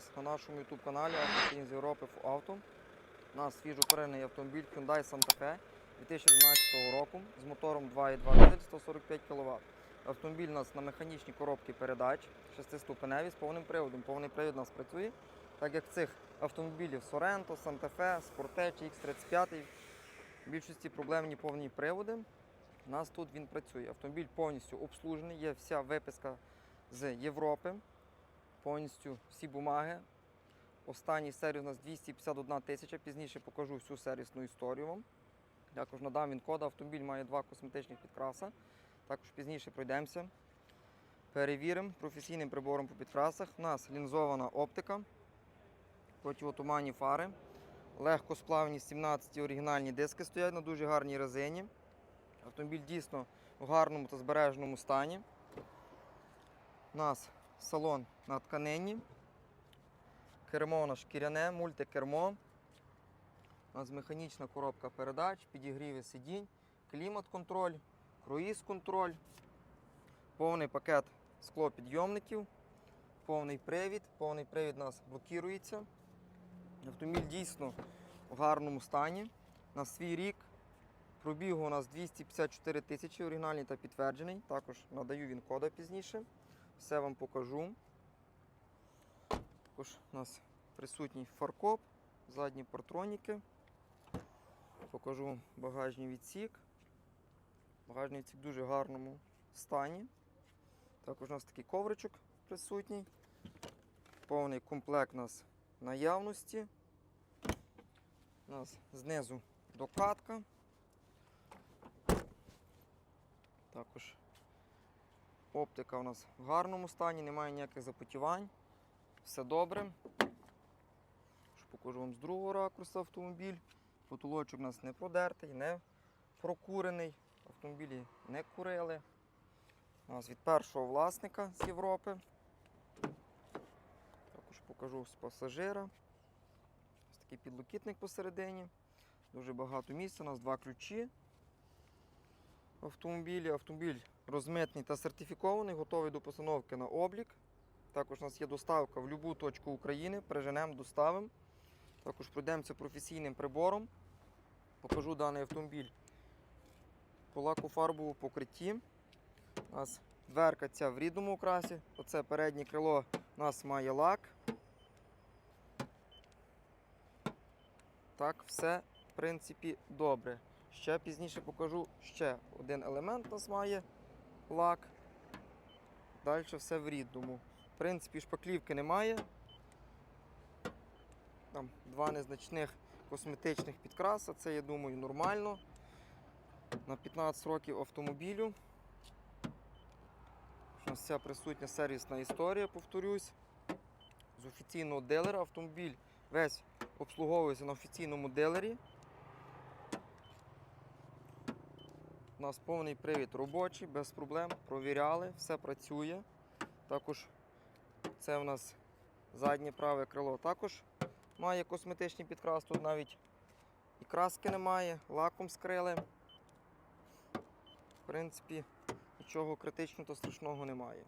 Вас на нашому YouTube каналі Автокінь з Європи в авто. У нас свіжо перений автомобіль Hyundai Santa Fe 2012 року з мотором 2.2 145 кВт. Автомобіль у нас на механічній коробці передач, шестиступеневі з повним приводом. Повний привід у нас працює, так як цих автомобілів Sorento, Santa Fe, Sportage, X35 в більшості проблемні повні приводи. У нас тут він працює. Автомобіль повністю обслужений, є вся виписка з Європи повністю всі бумаги. Останній сервіс у нас 251 тисяча. Пізніше покажу всю сервісну історію вам. Також надам він код. Автомобіль має два косметичних підкраса. Також пізніше пройдемося. Перевіримо професійним прибором по підкрасах. У нас лінзована оптика, противотуманні фари, легкосплавні 17 оригінальні диски стоять на дуже гарній резині. Автомобіль дійсно в гарному та збереженому стані. У нас салон на тканині. Кермо на шкіряне, мультикермо. У нас механічна коробка передач, підігріви сидінь, клімат-контроль, круїз-контроль, повний пакет склопідйомників, повний привід. Повний привід у нас блокується. Автомобіль дійсно в гарному стані. На свій рік пробігу у нас 254 тисячі оригінальний та підтверджений. Також надаю він кода пізніше все вам покажу. Також у нас присутній фаркоп, задні партроніки. Покажу багажний відсік. Багажний відсік в дуже гарному стані. Також у нас такий ковричок присутній. Повний комплект у нас наявності. У нас знизу докатка. Також Оптика у нас в гарному стані, немає ніяких запотівань. Все добре. Покажу вам з другого ракурсу автомобіль. Потолочок у нас не продертий, не прокурений. Автомобілі не курили. У нас від першого власника з Європи. Також покажу з пасажира. Ось такий підлокітник посередині. Дуже багато місця. У нас два ключі автомобілі. Автомобіль розмитний та сертифікований, готовий до постановки на облік. Також у нас є доставка в будь-яку точку України, переженемо, доставимо. Також пройдемося професійним прибором. Покажу даний автомобіль по лаку фарбовому покритті. У нас дверка ця в рідному окрасі. Оце переднє крило у нас має лак. Так, все, в принципі, добре. Ще пізніше покажу ще один елемент у нас має лак. Далі все в рідному. В принципі, шпаклівки немає. Там два незначних косметичних підкраса. Це, я думаю, нормально. На 15 років автомобілю. У нас вся присутня сервісна історія, повторюсь. З офіційного дилера автомобіль весь обслуговується на офіційному дилері. У нас повний привід робочий, без проблем. Провіряли, все працює. Також це у нас заднє праве крило також має косметичний підкрас. Тут навіть і краски немає, лаком скрили. В принципі, нічого критичного та страшного немає.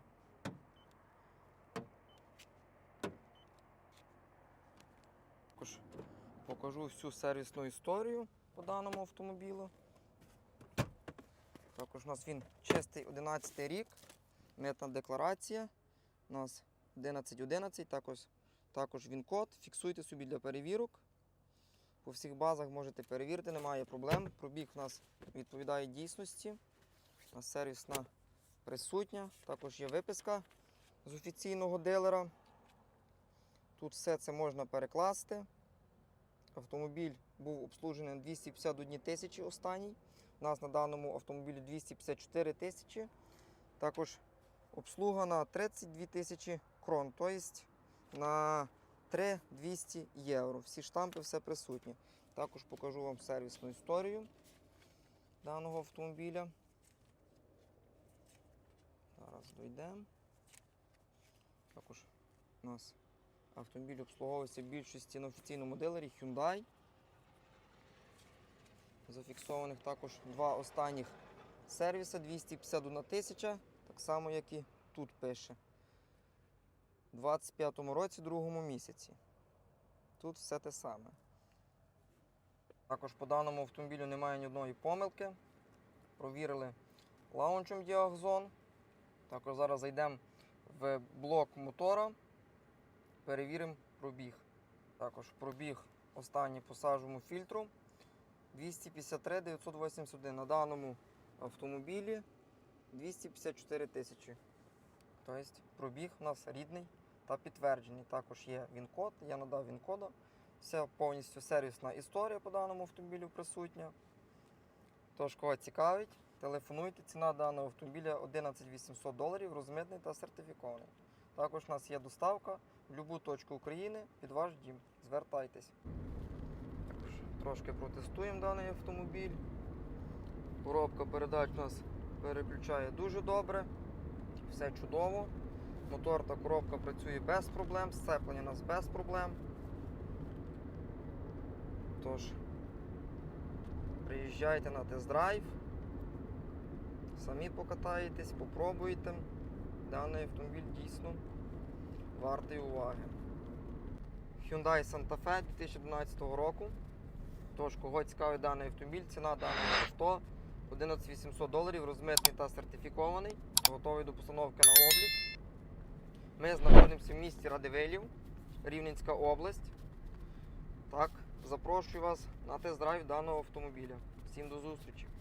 Також покажу всю сервісну історію по даному автомобілю. Також у нас він чистий 11 рік, митна декларація. У нас 1111, також, також він код. Фіксуйте собі для перевірок. По всіх базах можете перевірити, немає проблем. Пробіг у нас відповідає дійсності. У нас сервісна присутня. Також є виписка з офіційного дилера. Тут все це можна перекласти. Автомобіль був обслужений на 251 тисячі останній. У нас на даному автомобілі 254 тисячі. Також обслуга на 32 тисячі крон, тобто на 3200 євро. Всі штампи, все присутні. Також покажу вам сервісну історію даного автомобіля. Зараз дійдемо. Також у нас автомобіль обслуговується в більшості на офіційному дилері Hyundai. Зафіксованих також два останніх сервіса 251 тисяча, так само, як і тут пише. У 25-му році, другому місяці. Тут все те саме. Також по даному автомобілю немає ні одної помилки. Провірили лаунчем діагзон. Також зараз зайдемо в блок мотора, перевіримо пробіг. Також пробіг останній по фільтру 253 981. На даному автомобілі 254 тисячі. Тобто пробіг у нас рідний та підтверджений. Також є він-код, я надав він-кода. Вся повністю сервісна історія по даному автомобілю присутня. Тож, кого цікавить, телефонуйте. Ціна даного автомобіля 11 800 доларів, розмитний та сертифікований. Також у нас є доставка в будь-яку точку України під ваш дім. Звертайтесь. Трошки протестуємо даний автомобіль. Коробка передач у нас переключає дуже добре. Все чудово. Мотор та коробка працює без проблем, сцеплення у нас без проблем. Тож, приїжджайте на тест-драйв, самі покатаєтесь, попробуйте. Даний автомобіль дійсно вартий уваги. Hyundai Santa Fe 2012 року. Тож, кого цікавий даний автомобіль, ціна даного авто 11800 доларів, розмитний та сертифікований, готовий до постановки на облік. Ми знаходимося в місті Радивилів, Рівненська область. Так, запрошую вас на тест-драйв даного автомобіля. Всім до зустрічі!